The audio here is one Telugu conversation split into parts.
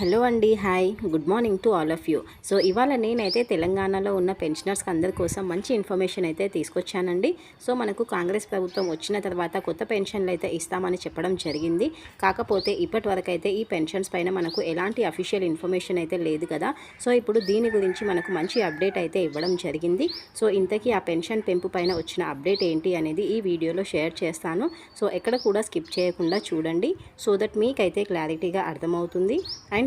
హలో అండి hi. Good morning to all of you. So ఇవాళ నేనైతే తెలంగాణలో ఉన్న పెన్షనర్స్ అందరి కోసం మంచి ఇన్ఫర్మేషన్ అయితే తీసుకొచ్చానండి. సో మనకు కాంగ్రెస్ ప్రభుత్వం వచ్చిన తర్వాత కొత్త పెన్షన్లు అయితే ఇస్తామని చెప్పడం జరిగింది. కాకపోతే ఇప్పటి వరకు అయితే ఈ పెన్షన్స్ పైన మనకు ఎలాంటి అఫీషియల్ ఇన్ఫర్మేషన్ అయితే లేదు కదా. సో ఇప్పుడు దీని గురించి మనకు మంచి అప్డేట్ అయితే ఇవ్వడం జరిగింది. సో ఇంతకీ ఆ పెన్షన్ పెంపు పైన వచ్చిన అప్డేట్ ఏంటి అనేది ఈ వీడియోలో షేర్ చేస్తాను. సో ఎక్కడ కూడా స్కిప్ చేయకుండా చూడండి. సో దట్ మీకైతే క్లారిటీగా అర్థమవుతుంది. అండ్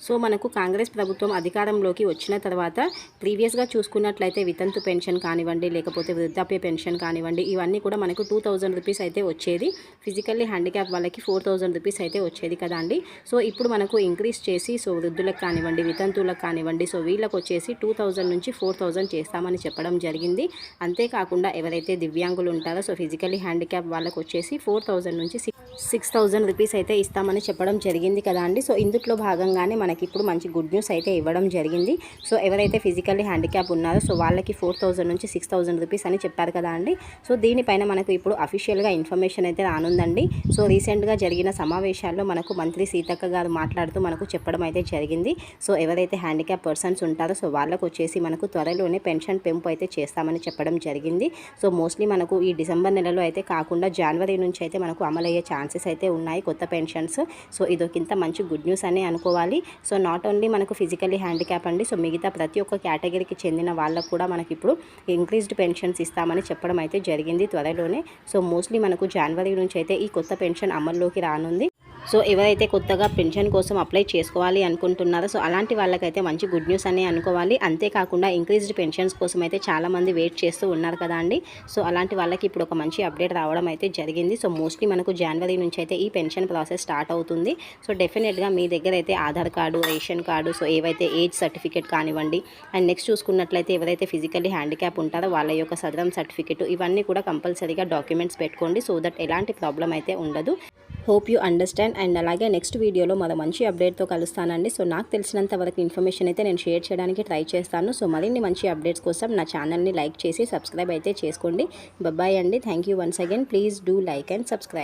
సో మనకు కాంగ్రెస్ ప్రభుత్వం అధికారంలోకి వచ్చిన తర్వాత ప్రీవియస్గా చూసుకున్నట్లయితే వితంతు పెన్షన్ కానివ్వండి లేకపోతే వృద్ధాప్య పెన్షన్ కానివ్వండి ఇవన్నీ కూడా మనకు టూ థౌజండ్ రూపీస్ అయితే వచ్చేది. ఫిజికల్లీ హ్యాండిక్యాప్ వాళ్ళకి ఫోర్ థౌజండ్ రూపీస్ అయితే వచ్చేది కదా అండి. సో ఇప్పుడు మనకు ఇంక్రీజ్ చేసి సో వృద్ధులకు కానివ్వండి వితంతువులకు కానివ్వండి సో వీళ్ళకి వచ్చేసి టూ థౌజండ్ నుంచి ఫోర్ థౌజండ్ చేస్తామని చెప్పడం జరిగింది. అంతేకాకుండా ఎవరైతే దివ్యాంగులు ఉంటారో సో ఫిజికల్లీ హ్యాండిక్యాప్ వాళ్ళకి వచ్చేసి ఫోర్ థౌజండ్ నుంచి సిక్స్ థౌజండ్ రూపీస్ అయితే ఇస్తామని చెప్పడం జరిగింది కదా అండి. సో ఇందులో భాగంగానే మనకి ఇప్పుడు మంచి గుడ్ న్యూస్ అయితే ఇవ్వడం జరిగింది. సో ఎవరైతే ఫిజికల్లీ హ్యాండిక్యాప్ ఉన్నారో సో వాళ్ళకి ఫోర్ థౌజండ్ నుంచి సిక్స్ థౌజండ్ రూపీస్ అని చెప్పారు కదా అండి. సో దీనిపైన మనకు ఇప్పుడు అఫీషియల్గా ఇన్ఫర్మేషన్ అయితే రానుందండి. సో రీసెంట్గా జరిగిన సమావేశాల్లో మనకు మంత్రి సీతక్క గారు మాట్లాడుతూ మనకు చెప్పడం అయితే జరిగింది. సో ఎవరైతే హ్యాండిక్యాప్ పర్సన్స్ ఉంటారో సో వాళ్ళకు వచ్చేసి మనకు త్వరలోనే పెన్షన్ పెంపు అయితే చేస్తామని చెప్పడం జరిగింది. సో మోస్ట్లీ మనకు ఈ డిసెంబర్ నెలలో అయితే కాకుండా జనవరి నుంచి అయితే మనకు అమలయ్యే ఛాన్సెస్ అయితే ఉన్నాయి కొత్త పెన్షన్స్. సో ఇదొకింత మంచి గుడ్ న్యూస్ అని అనుకోవాలి. సో నాట్ ఓన్లీ మనకు ఫిజికల్లీ హ్యాండిక్యాప్ అండి సో మిగతా ప్రతి ఒక్క కేటగిరీకి చెందిన వాళ్ళకు కూడా మనకి ఇప్పుడు ఇంక్రీజ్డ్ పెన్షన్స్ ఇస్తామని చెప్పడం అయితే జరిగింది త్వరలోనే. సో మోస్ట్లీ మనకు జనవరి నుంచి అయితే ఈ కొత్త పెన్షన్ అమల్లోకి రానుంది. సో ఎవరైతే కొత్తగా పెన్షన్ కోసం అప్లై చేసుకోవాలి అనుకుంటున్నారో సో అలాంటి వాళ్ళకైతే మంచి గుడ్ న్యూస్ అనే అనుకోవాలి. అంతేకాకుండా ఇంక్రీజ్డ్ పెన్షన్స్ కోసం అయితే చాలామంది వెయిట్ చేస్తూ ఉన్నారు కదా అండి. సో అలాంటి వాళ్ళకి ఇప్పుడు ఒక మంచి అప్డేట్ రావడం అయితే జరిగింది. సో మోస్ట్లీ మనకు జనవరి నుంచి అయితే ఈ పెన్షన్ ప్రాసెస్ స్టార్ట్ అవుతుంది. సో డెఫినెట్గా మీ దగ్గర అయితే Aadhaar card ration card so ఏవైతే ఏజ్ సర్టిఫికేట్ కానివ్వండి అండ్ నెక్స్ట్ చూసుకున్నట్లయితే ఎవరైతే ఫిజికల్లీ హ్యాండిక్యాప్ ఉంటారో వాళ్ళ యొక్క సదరం సర్టిఫికేట్ ఇవన్నీ కూడా కంపల్సరీగా డాక్యుమెంట్స్ పెట్టుకోండి. సో దట్ ఎలాంటి ప్రాబ్లం అయితే ఉండదు. హోప్ యూ అండర్స్టాండ్ అండ్ అలాగే నెక్స్ట్ వీడియోలో మరో మంచి అప్డేట్తో కలుస్తానండి. సో నాకు తెలిసినంత వరకు ఇన్ఫర్మేషన్ అయితే నేను షేర్ చేయడానికి ట్రై చేస్తాను. సో మరిన్ని మంచి అప్డేట్స్ కోసం నా ఛానల్ని లైక్ చేసి సబ్స్క్రైబ్ అయితే చేసుకోండి. బాయ్ అండి. Thank you once again. Please do like and subscribe.